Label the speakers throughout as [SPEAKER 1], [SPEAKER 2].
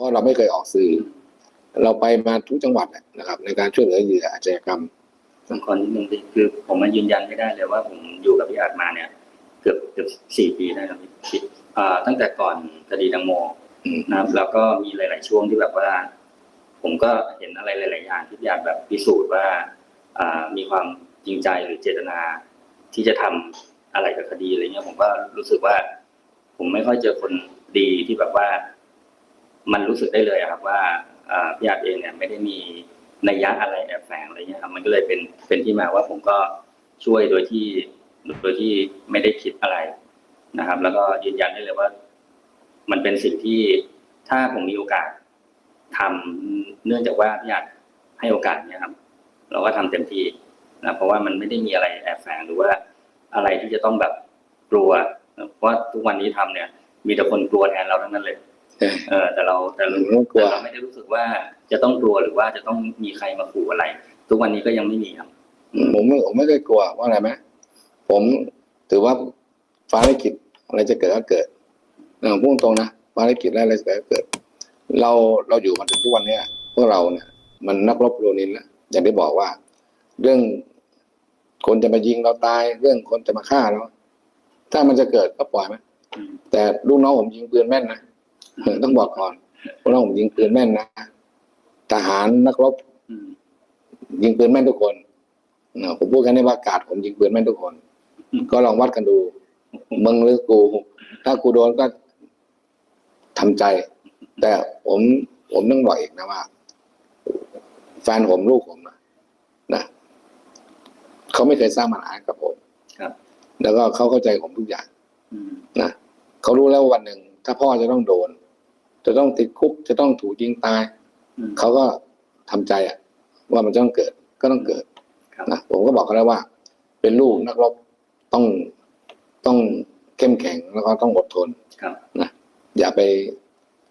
[SPEAKER 1] ราะเราไม่เคยออกสื่อ เราไปมาทุกจังหวัดอะนะครับ ในการช่วยเหลือเหยื่ออาชญากรรม
[SPEAKER 2] ผมขอนิดนึงพี่คือผมมายืนยันไม่ได้เลยว่าผมอยู่กับพี่อาจมาเนี่ย เกือบเกือบสี่ปีได้แล้วพี่อ่าตั้งแต่ก่อนคดีดังโม
[SPEAKER 1] อืม
[SPEAKER 2] นะครับ แล้วก็มีหลาย ๆ ช่วงที่แบบว่า ผมก็เห็นอะไรหลาย ๆ อย่างที่พี่อาจแบบพิสูจน์ว่าอ่ามีความจริงใจหรือเจตนา ที่จะทำอะไรกับคดีอะไรเงี้ยผมก็รู้สึกว่า ผมไม่ค่อยเจอคนดีที่แบบว่า มันรู้สึกได้เลยครับว่าพี่อาจเองเนี่ยไม่ได้มีนัยยะอะไรแอบแฝงอะไรเงี้ยครับมันก็เลยเป็นเป็นที่มาว่าผมก็ช่วยโดยที่โดยที่ไม่ได้คิดอะไรนะครับ แล้วก็ยืนยันได้เลยว่า มันเป็นสิ่งที่ถ้าผมมีโอกาสทำเนื่องจากว่าพี่อาจให้โอกาสเนี่ยครับ เราก็ทำเต็มที่นะเพราะว่ามันไม่ได้มีอะไรแอบแฝงหรือว่าอะไรที่จะต้องแบบกลัวเพราะว่าทุกวันนี้ทำเนี่ย มีแต่คนกลัวแทนเราทั้งนั้นเลย เออแต่เราแต่เรา
[SPEAKER 1] ไม่กลัว
[SPEAKER 2] แต่เราไม่ได้รู้สึกว่าจะต้องกลัวหรือว่าจะต้องมีใครมาขู่อะไร ทุกวันนี้ก็ยังไม่มีครับ
[SPEAKER 1] ผมไม่ผมไม่เคยกลัวว่าอะไรไหมผมถือว่าฟ้าลิขิตอะไรจะเกิดก็เกิดนะผมพูดตรงนะฟ้าลิขิตอะไรจะเกิดก็เกิด เราเราอยู่มาถึงทุกวันเนี้ยพวกเราเนี่ยมันนักรบโรนินแล้วอย่างที่บอกว่า เรื่องคนจะมายิงเราตาย เรื่องคนจะมาฆ่าเราถ้ามันจะเกิดก็ปล่อยไหม
[SPEAKER 2] อืม
[SPEAKER 1] แต่ลูกน้องผมยิงปืนแม่นนะเออ ต้องบอกก่อนลูกน้องผมยิงปืนแม่นนะทหารนักรบ
[SPEAKER 2] อืม
[SPEAKER 1] ยิงปืนแม่นทุกคนเนอะผมพูดกันในว่ากาดผมยิงปืนแม่นทุกคน ก็ลองวัดกันดูมึงหรือกู ถ้ากูโดนก็ทำใจ แต่ผมผมต้องบอกอีกนะว่าแฟนผมลูกผมนะนะเขาไม่เคยสร้างปัญหาให้กับผม
[SPEAKER 2] ครับ
[SPEAKER 1] แล้วก็เขาเข้าใจผมทุกอย่าง
[SPEAKER 2] อืม
[SPEAKER 1] นะเขารู้แล้ววันหนึ่งถ้าพ่อจะต้องโดน จะต้องติดคุกจะต้องถูกยิงตาย
[SPEAKER 2] อืม
[SPEAKER 1] เขาก็ทำใจอะว่ามันจะต้องเกิดก็ต้องเกิด
[SPEAKER 2] ครับ
[SPEAKER 1] นะผมก็บอกเขาแล้วว่า เป็นลูกนักรบต้องต้องเข้มแข็งแล้วก็ต้องอดทน
[SPEAKER 2] ครับ
[SPEAKER 1] นะอย่าไป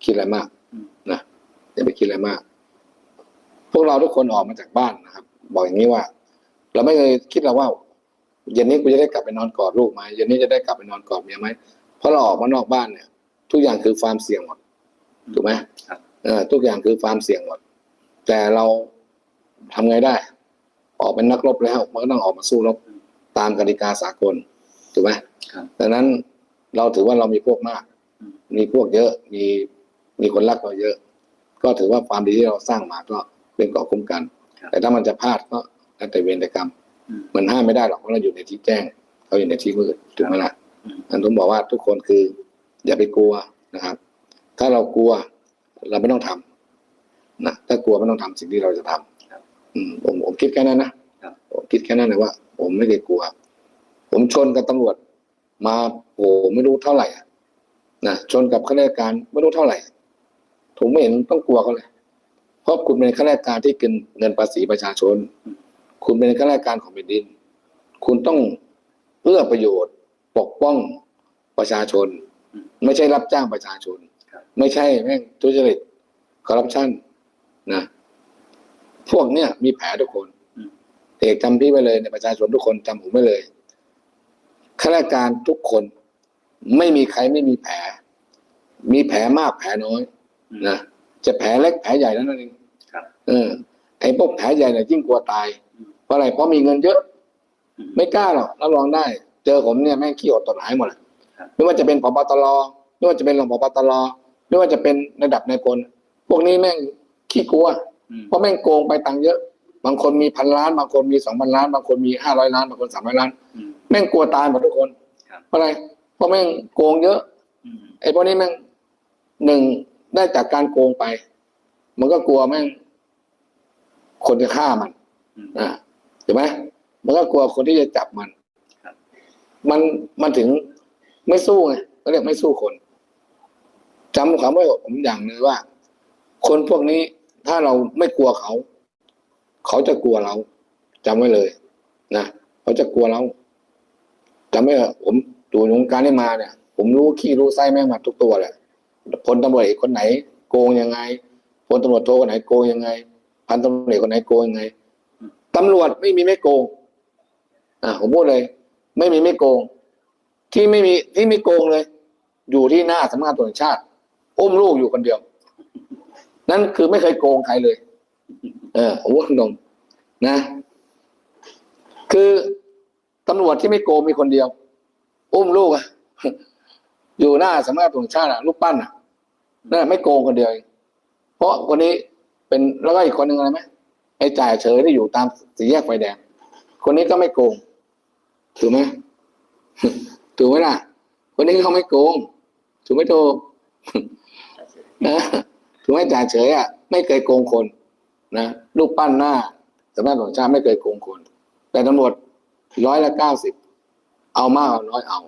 [SPEAKER 1] คิดอะไรมาก
[SPEAKER 2] อืม
[SPEAKER 1] นะอย่าไปคิดอะไรมาก พวกเราทุกคนออกมาจากบ้านนะครับ บอกอย่างนี้ว่า เราไม่เคยคิดเราว่าเย็นนี้กูจะได้กลับไปนอนกอดลูกไหมเย็นนี้จะได้กลับไปนอนกอดเมียไหมเพราะเราออกมานอกบ้านเนี่ย ทุกอย่างคือความเสี่ยงหมด ถูกไหม
[SPEAKER 2] ครับ
[SPEAKER 1] เออทุกอย่างคือความเสี่ยงหมด แต่เราทำไงได้ ออกเป็นนักรบแล้ว มันก็ต้องออกมาสู้รบตามกติกาสากลถูกไหม
[SPEAKER 2] ครับ
[SPEAKER 1] ดังนั้นเราถือว่าเรามีพวกมาก
[SPEAKER 2] อืม
[SPEAKER 1] มีพวกเยอะมีมีคนรักเราเยอะ ก็ถือว่าความดีที่เราสร้างมาก็เป็นเกราะคุ้มกัน แต่ถ้ามันจะพลาดก็แล้วแต่เวรแต่กรรม
[SPEAKER 2] อืม
[SPEAKER 1] มันห้ามไม่ได้หรอกเพราะเราอยู่ในที่แจ้งเขาอยู่ในที่มืดถูกไหมล่ะ
[SPEAKER 2] อืม
[SPEAKER 1] อันผมบอกว่าทุกคนคือ อย่าไปกลัวนะครับ ถ้าเรากลัวเราไม่ต้องทำนะถ้ากลัวไม่ต้องทำสิ่งที่เราจะทำ
[SPEAKER 2] ครับ
[SPEAKER 1] อืมผมผมคิดแค่นั้นนะครับผมคิดแค่นั้นเลยว่า ผมไม่เคยกลัว ผมชนกับตำรวจ มาโอ้โหไม่รู้เท่าไหร่อะนะชนกับข้าราชการไม่รู้เท่าไหร่ ผมไม่เห็นต้องกลัวเขาเลยเพราะคุณเป็นข้าราชการที่กินเงินภาษีประชาชน คุณเป็นข้าราชการของแผ่นดิน คุณต้องเพื่อประโยชน์ปกป้องประชาชน ไม่ใช่รับจ้างประชาชน
[SPEAKER 2] ครับ
[SPEAKER 1] ไม่ใช่แม่งทุจริตคอร์รัปชันนะพวกเนี้ยมีแผลทุกคน
[SPEAKER 2] อืม
[SPEAKER 1] เอกจำพี่ไว้เลยในประชาชนทุกคนจำผมไว้เลยข้าราชการทุกคนไม่มีใครไม่มีแผล มีแผลมากแผลน้อย
[SPEAKER 2] อืม
[SPEAKER 1] นะจะแผลเล็กแผลใหญ่นั้นเอง
[SPEAKER 2] ครับ
[SPEAKER 1] เออ ไอ้พวกแผลใหญ่เนี่ยยิ่งกลัวตาย
[SPEAKER 2] อืม
[SPEAKER 1] เพราะอะไรเพราะมีเงินเยอะ
[SPEAKER 2] อืม
[SPEAKER 1] ไม่กล้าหรอกรับรองได้ เจอผมเนี่ยแม่งขี้อดตดหายหมดอะ
[SPEAKER 2] ครับ
[SPEAKER 1] ไม่ว่าจะเป็นพบตร ไม่ว่าจะเป็นรองพบตรไม่ว่าจะเป็นระดับนายพลพวกนี้แม่งขี้กลัว
[SPEAKER 2] อืม
[SPEAKER 1] เพราะแม่งโกงไปตังค์เยอะ บางคนมีพันล้าน บางคนมีสองพันล้าน บางคนมีห้าร้อยล้าน บางคนสามร้อยล้าน
[SPEAKER 2] อืม
[SPEAKER 1] แม่งกลัวตายหมดทุกคน
[SPEAKER 2] ครับ
[SPEAKER 1] เพราะอะไร เพราะแม่งโกงเยอะ
[SPEAKER 2] อืม
[SPEAKER 1] ไอ้พวกนี้แม่งหนึ่งได้จากการโกงไป มันก็กลัวแม่ง คนจะฆ่ามัน
[SPEAKER 2] อืม
[SPEAKER 1] อ่าเห็นไหมมันก็กลัวคนที่จะจับมัน
[SPEAKER 2] ครับ
[SPEAKER 1] มัน มันถึงไม่สู้ไงเขาเรียกไม่สู้คน จำควาไว้ผมอย่างหนึงว่า คนพวกนี้ถ้าเราไม่กลัวเขา เขาจะกลัวเราจำไว้เลย นะเขาจะกลัวเราจำไว้เถอผมดูวงการนี้มาเนี่ย ผมรู้ขี้รู้ไส้แม่งมาทุกตัวแหละพลตำรวจเอกคนไหน โกงยังไงพลตำรวจโทคนไหนโกงยังไง พันตำรวจเอกคนไหนโกงยังไงตำรวจไม่มีไม่โกง อ่าผมพูดเลย ไม่มีไม่โกง ที่ไม่มีที่ไม่โกงเลย อยู่ที่หน้าสำนักงานตำรวจชาติ อุ้มลูกอยู่คนเดียว นั่นคือไม่เคยโกงใครเลย เออผมว่าตรงนะ คือตำรวจที่ไม่โกงมีคนเดียว อุ้มลูกอะอยู่หน้าสำนักงานตำรวจแห่งชาติอะลูกปั้นอะนั่นไม่โกงคนเดียวเองเพราะคนนี้เป็นแล้วก็อีกคนหนึ่งอะไรไหมไอ้จ่ายเฉยที่อยู่ตามสี่แยกไฟแดง คนนี้ก็ไม่โกงถูกไหมถูกไหมล่ะ คนนี้เขาไม่โกงถูกไหมถูก นะถูกไหมจ่ายเฉยอะไม่เคยโกงคนนะรูปปั้นหน้าสำนักตำรวจแห่งชาติไม่เคยโกงคน แต่ตำรวจร้อยละเก้าสิบเอามากเอาน้อยเอา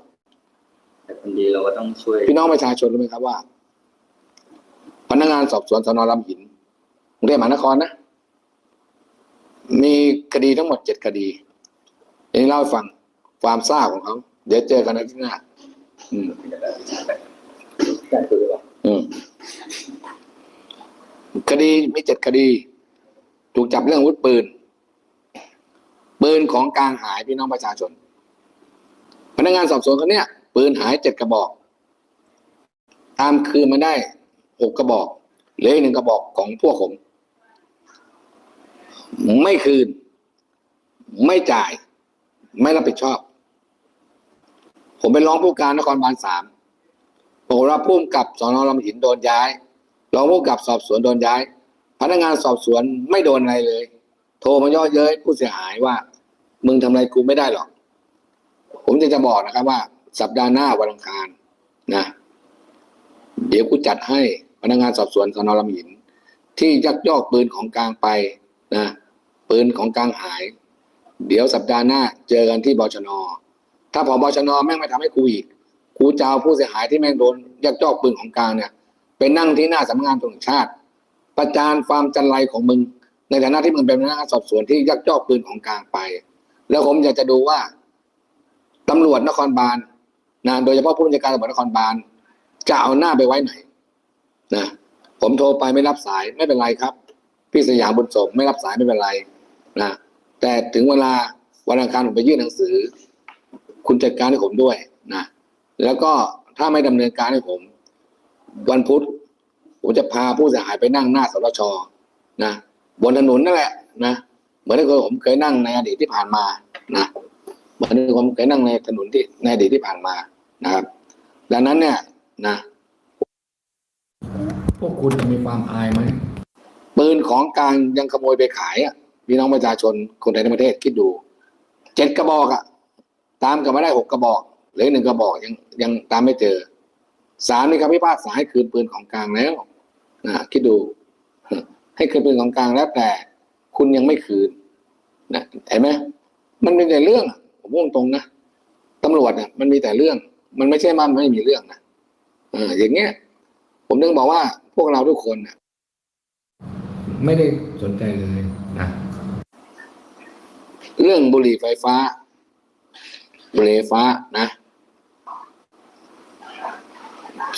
[SPEAKER 2] แต่คนดีเราก็ต้องช่วย
[SPEAKER 1] พี่น้องประชาชนรู้ไหมครับว่า พนักงานสอบสวนสนลำหินกรุงเทพมหานครนะ มีคดีทั้งหมดเจ็ดคดีอันนี้เล่าให้ฟังความทราบของเขา เดี๋ยวเจอกันอาที่หน้า อืม
[SPEAKER 2] ได้คือว่า
[SPEAKER 1] อืม คดีมีเจ็ดคดี ถูกจับเรื่องอาวุธปืน ปืนของกลางหายพี่น้องประชาชน พนักงานสอบสวนคนเนี้ยปืนหายเจ็ดกระบอก ตามคืนมาได้หกกระบอกเหลืออีกหนึ่งกระบอกของพวกผม ไม่คืน ไม่จ่าย ไม่รับผิดชอบ ผมไปร้องผู้การนครบาลสามบอกว่าผู้กำกับสอนอลำหินโดนย้าย รองผู้กับสอบสวนโดนย้าย พนักงานสอบสวนไม่โดนอะไรเลย โทรมาย่อเย้ยผู้เสียหายว่า มึงทำอะไรกูไม่ได้หรอก ผมจะจะบอกนะครับว่า สัปดาห์หน้าวันอังคารนะ เดี๋ยวกูจัดให้พนักงานสอบสวนสนลำหิน ที่ยักยอกปืนของกลางไปนะปืนของกลางหาย เดี๋ยวสัปดาห์หน้าเจอกันที่บชน ถ้าพอบชนแม่งไม่ทำให้กูอีก กูจะเอาผู้เสียหายที่แม่งโดนยักยอกปืนของกลางเนี่ย ไปนั่งที่หน้าสำนักงานตำรวจชาติ ประจานความจันไรของมึง ในฐานะที่มึงเป็นพนักงานสอบสวนที่ยักยอกปืนของกลางไป แล้วผมอยากจะดูว่าตำรวจนครบาลนะโดยเฉพาะผู้บัญชาการตำรวจนครบาลจะเอาหน้าไปไว้ไหนนะผมโทรไปไม่รับสายไม่เป็นไรครับ พี่สยามบุญสมไม่รับสายไม่เป็นไรนะแต่ถึงเวลาวันอังคารผมไปยื่นหนังสือ คุณจัดการให้ผมด้วยนะแล้วก็ถ้าไม่ดำเนินการให้ผม วันพุธผมจะพาผู้เสียหายไปนั่งหน้าสรชนะบนถนนนั่นแหละนะเหมือนที่เคยผมเคยนั่งในอดีตที่ผ่านมานะเหมือนที่ผมเคยนั่งในถนนที่ในอดีตที่ผ่านมานะครับ ดังนั้นเนี่ยนะพวกคุณจะมีความอายไหมปืนของกลางยังขโมยไปขายอะพี่น้องประชาชนคนไทยทั้งประเทศคิดดูเจ็ดกระบอกอะ ตามกันมาได้หกกระบอกเหลืออกหนึ่งกระบอกยังยังตามไม่เจอ ศาลมีคำพิพากษาให้คืนปืนของกลางแล้วนะคิดดู ให้คืนปืนของกลางแล้วแต่คุณยังไม่คืนนะเห็นไหมมันมีแต่เรื่องอะผมพูดตรงนะตำรวจเนี่ยมันมีแต่เรื่อง มันไม่ใช่มันไม่มีเรื่องนะเอออย่างเงี้ย ผมถึงบอกว่าพวกเราทุกคนน่ะไม่ได้สนใจเลยนะเรื่องบุหรี่ไฟฟ้าบุหรี่ไฟฟ้านะ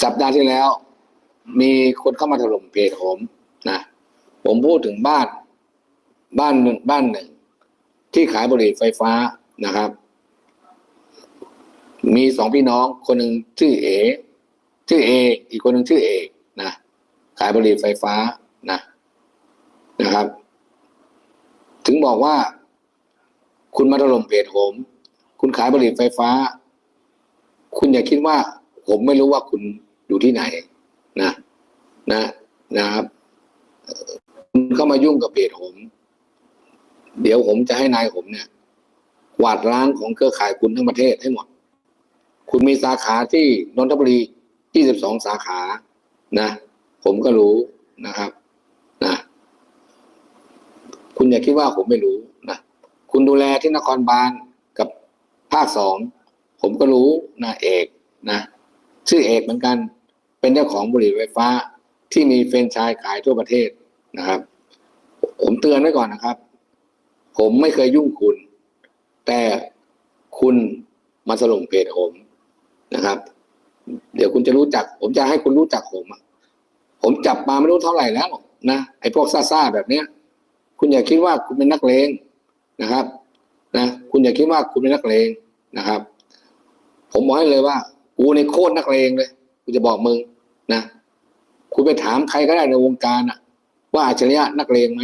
[SPEAKER 1] สัปดาห์ที่แล้ว มีคนเข้ามาถล่มเพจผมนะผมพูดถึงบ้านบ้านหนึ่งบ้านหนึ่ง ที่ขายบุหรี่ไฟฟ้านะครับ มีสองพี่น้องคนหนึ่งชื่อเอชื่อเอ อีกคนหนึ่งชื่อเอกนะขายบุหรี่ไฟฟ้านะนะครับ ถึงบอกว่า คุณมาถล่มเพจผม คุณขายบุหรี่ไฟฟ้า คุณอย่าคิดว่า ผมไม่รู้ว่าคุณอยู่ที่ไหน นะ นะนะครับคุณเข้ามายุ่งกับเพจผม เดี๋ยวผมจะให้นายผมเนี่ยกวาดล้างของเครือข่ายคุณทั้งประเทศให้หมด คุณมีสาขาที่นนทบุรี22สาขา นะ ผมก็รู้นะครับ นะ คุณอย่าคิดว่าผมไม่รู้นะ คุณดูแลที่นครบาลกับภาคสอง ผมก็รู้นะเอกนะ ชื่อเอกเหมือนกัน เป็นเจ้าของบุหรี่ไฟฟ้าที่มีเฟรนชส์ขายทั่วประเทศนะครับ ผมเตือนไว้ก่อนนะครับ ผมไม่เคยยุ่งคุณ แต่คุณมาถล่มเพจผมนะครับ เดี๋ยวคุณจะรู้จัก ผมจะให้คุณรู้จักผมผมจับมาไม่รู้เท่าไหร่แล้วนะไอ้พวกซ่าๆแบบเนี้ย คุณอย่าคิดว่าคุณเป็นนักเลงนะครับ นะ คุณอย่าคิดว่าคุณเป็นนักเลงนะครับ ผมบอกให้เลยว่า กูในโคตรนักเลงเลยกูจะบอกมึงนะคุณไปถามใครก็ได้ในวงการอะว่าอัจฉริยะนักเลงไหม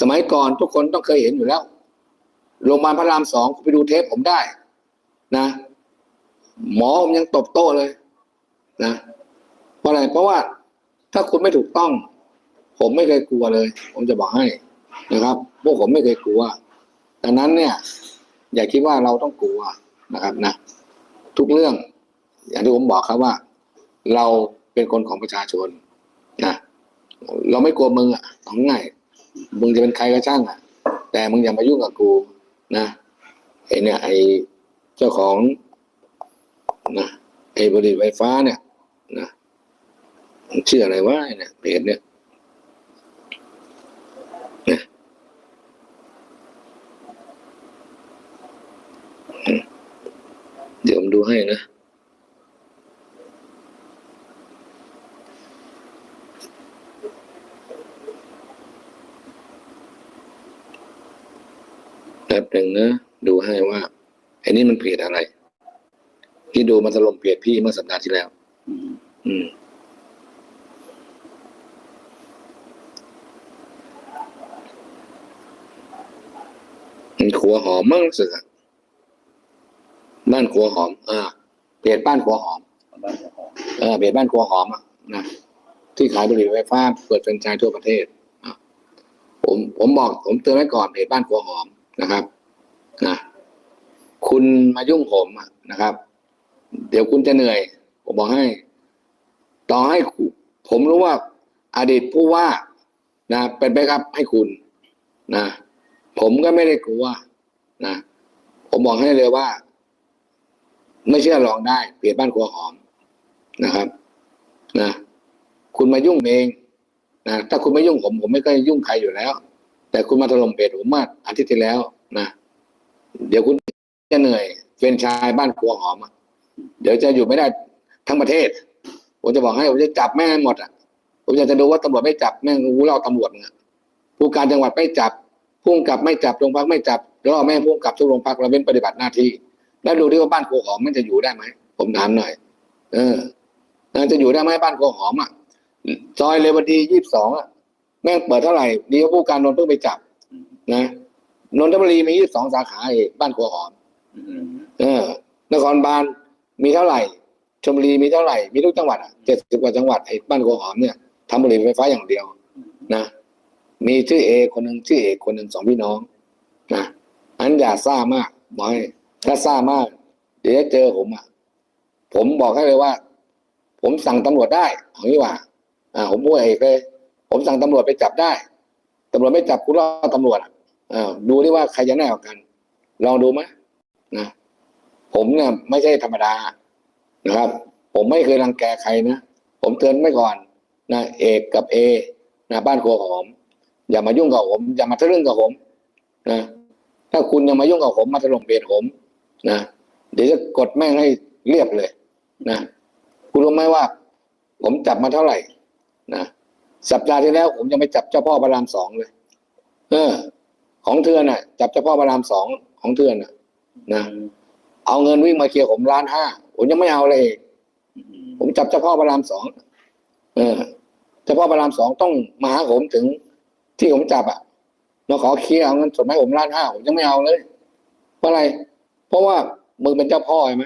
[SPEAKER 1] สมัยก่อนทุกคนต้องเคยเห็นอยู่แล้วโรงพยาบาลพระรามสองคุณไปดูเทปผมได้ นะ หมอผมยังตบโต้เลยนะเพราะอะไรเพราะว่าถ้าคุณไม่ถูกต้อง ผมไม่เคยกลัวเลย ผมจะบอกให้นะครับ พวกผมไม่เคยกลัวดังนั้นเนี่ย อย่าคิดว่าเราต้องกลัวนะครับนะ ทุกเรื่อง อย่างที่ผมบอกครับว่า เราเป็นคนของประชาชนนะเราไม่กลัวมึงอะเอง่ายมึงจะเป็นใครก็ช่างอะ แต่มึงอย่ามายุ่งกับกูนะไอเนี่ยไอเจ้าของนะไอบริษัทไฟฟ้าเนี่ยนะมันชื่ออะไรวะเนี่ยเพจเนี่ยนะอืมเดี๋ยวผมดู ให้นะ แป๊บหนึ่งนะ ดูให้ว่าไอ้นี่มันเพจอะไร ที่ดูมันถล่มเพจพี่เมื่อสัปดาห์ที่แล้ว
[SPEAKER 2] อืม
[SPEAKER 1] อืมมันขัวหอมมั้งรู้สึกอะ บ้านขัวหอมอ่าเพจบ้านขัวหอม
[SPEAKER 2] บ้านเจ้าของ
[SPEAKER 1] เออเพจบ้านครัวหอมอะนะที่ขายบุหรี่ไฟฟ้าเปิดเป็นไชายทั่วประเทศผมผมบอก ผมเตือนไว้ก่อนเพจบ้านครัวหอมนะครับนะคุณมายุ่งผมนะครับ เดี๋ยวคุณจะเหนื่อย ผมบอกให้ ต่อให้ผมรู้ว่าอดีตผู้ว่านะเป็นไปครับให้คุณนะผมก็ไม่ได้กลัวนะผมบอกให้เลยว่า ไม่เชื่อลองได้เพจบ้านครัวหอมนะครับ นะคุณมายุ่งเองนะถ้าคุณไม่ยุ่งผม ผมไม่เคยยุ่งใครอยู่แล้ว แต่คุณมาถล่มเพจผมมาอาทิตย์ที่แล้วนะเดี๋ยวคุณจะเหนื่อยเป็นชายบ้านครัวหอมเดี๋ยวจะอยู่ไม่ได้ทั้งประเทศ ผมจะบอกให้ผมจะจับแม่หมดอะผมอยากจะดูว่าตำรวจไม่จับแม่งกูเล่าตำรวจเนี่ยผู้การจังหวัดไม่จับผู้กำกับไม่จับโรงพักไม่จับล่อแม่งผู้กำกับทุกโรงพักเราเว้นปฏิบัติหน้าที่ แล้วดูดิว่าบ้านโคหอมมันจะอยู่ได้ไหมผมถามหน่อย เออน่าจะอยู่ได้ไหมบ้านโกหอมอะซอยเลวดียี่สิบสองอะแม่งเปิดเท่าไหร่ดีว่าผู้การนนท์เพิ่งไปจับ นะนนทบุรีมียี่สิบสองสาขาเองบ้านโกหอม
[SPEAKER 2] อืม
[SPEAKER 1] เออนครบาลมีเท่าไหร่ชลบุรีมีเท่าไหร่มีทุกจังหวัดอะเจ็ดสิบกว่าจังหวัดไอ้บ้านโกหอมเนี่ยทำบุหรี่ไฟฟ้าอย่างเดียว นะมีชื่อเอคนหนึ่งชื่อเอกคนหนึ่งสองพี่น้องนะอันอย่าซ่ามากบอย ถ้าซ่ามาก เดี๋ยวเจอผมอะ ผมบอกให้เลยว่า ผมสั่งตำรวจได้เอางี้ว่า อ่า ผมพูดเอกเลย ผมสั่งตำรวจไปจับได้ตำรวจไม่จับกูรอตำรวจอะอ่าดูดิว่าใครจะแน่กว่ากัน ลองดูไหมนะผมเนี่ยไม่ใช่ธรรมดานะครับ ผมไม่เคยรังแกใครนะผมเตือนไว้ก่อนนะเอกกับเอนะบ้านครัวหอมอย่ามายุ่งกับผม อย่ามาทะลึ่งกับผมนะถ้าคุณยังมายุ่งกับผมมาถล่มเพจผม นะเดี๋ยวจะกดแม่งให้เรียบเลย นะคุณรู้ไหมว่า ผมจับมาเท่าไหร่ นะสัปดาห์ที่แล้ว ผมยังไม่จับเจ้าพ่อพระรามสองเลย เออ ของเทือน่ะ จับเจ้าพ่อพระรามสองของเทือน่ะ นะเอาเงินวิ่งมาเคลียร์ผมล้านห้าผมยังไม่เอาเลย
[SPEAKER 2] อืม
[SPEAKER 1] ผมจับเจ้าพ่อพระรามสองเออเจ้าพ่อพระรามสองต้องมาหาผมถึงที่ผมจับอะมาขอเคลียร์เอาเงินสดมาให้ผมล้านห้าผมยังไม่เอาเลยเพราะอะไร เพราะว่ามึงเป็นเจ้าพ่อใช่ไหม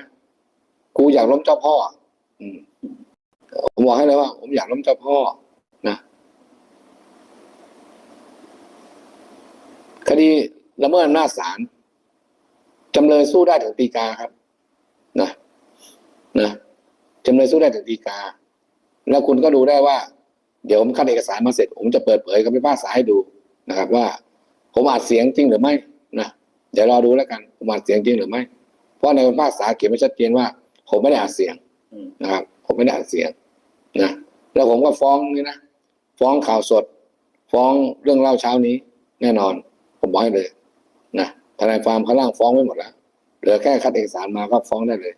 [SPEAKER 1] กูอยากล้มเจ้าพ่อ อืมผมบอกให้เลยว่า ผมอยากล้มเจ้าพ่อนะคดีละเมิดอำนาจศาลจำเลยสู้ได้ถึงตีกาครับ นะนะจำเลยสู้ได้ถึงตีกา แล้วคุณก็ดูได้ว่า เดี๋ยวผมคัดเอกสารมาเสร็จ ผมจะเปิดเผยกับพิพากษาให้ดูนะครับ ว่า ผมอัดเสียงจริงหรือไม่นะ ดี๋ยวรอดูแล้วกันผมอัดเสียงจริงหรือไม่ เพราะในพิพากษาเขียนไว้ชัดเจนว่า ผมไม่ได้อัดเสียง
[SPEAKER 2] อืม
[SPEAKER 1] นะครับ ผมไม่ได้อัดเสียงนะแล้วผมก็ฟ้องนี่นะฟ้องข่าวสด ฟ้องเรื่องเล่าเช้านี้ แน่นอน ผมบอกให้เลยนะทนายความเขาล่างฟ้องไว้หมดแล้วเหลือแค่คัดเอกสารมาก็ฟ้องได้เลย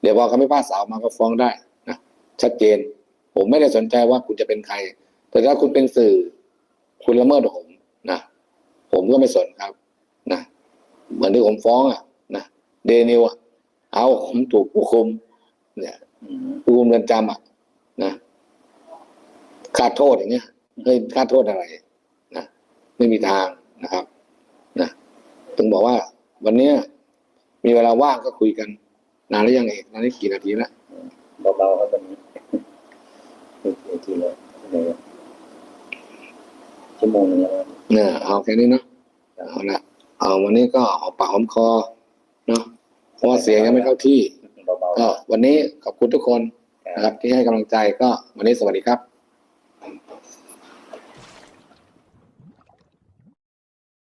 [SPEAKER 1] เดี๋ยวพอคำพิพากษาออกมาก็ฟ้องได้นะชัดเจน ผมไม่ได้สนใจว่าคุณจะเป็นใคร แต่ถ้าคุณเป็นสื่อ คุณละเมิดผมนะผมก็ไม่สนครับนะ เหมือนที่ผมฟ้องอะนะเดนิวอะเอาผมถูกผู้คุม เนี่ย
[SPEAKER 2] อืม
[SPEAKER 1] ผู้คุมเรือนจำอะนะขาดโทษอย่างเงี้ยเฮ้ยค่าโทษอะไรนะไม่มีทางนะครับนะถึงบอกว่า วันเนี้ยมีเวลาว่างก็คุยกัน นานแล้วยังเอกนานนี้กี่นาทีแล้ว
[SPEAKER 2] เบาๆครับตอนนี้อีกทีเลยชั่วโมงนึงแล้วครับ
[SPEAKER 1] เนี่ยเอาแค่นี้เนาะเอาละ เอาวันนี้ก็หอมปากหอมคอเนาะเพราะว่าเสียงยังไม่เข้าที่
[SPEAKER 2] เบาๆ
[SPEAKER 1] ก็วันนี้ขอบคุณทุกคนนะครับที่ให้กำลังใจก็วันนี้สวัสดีครับ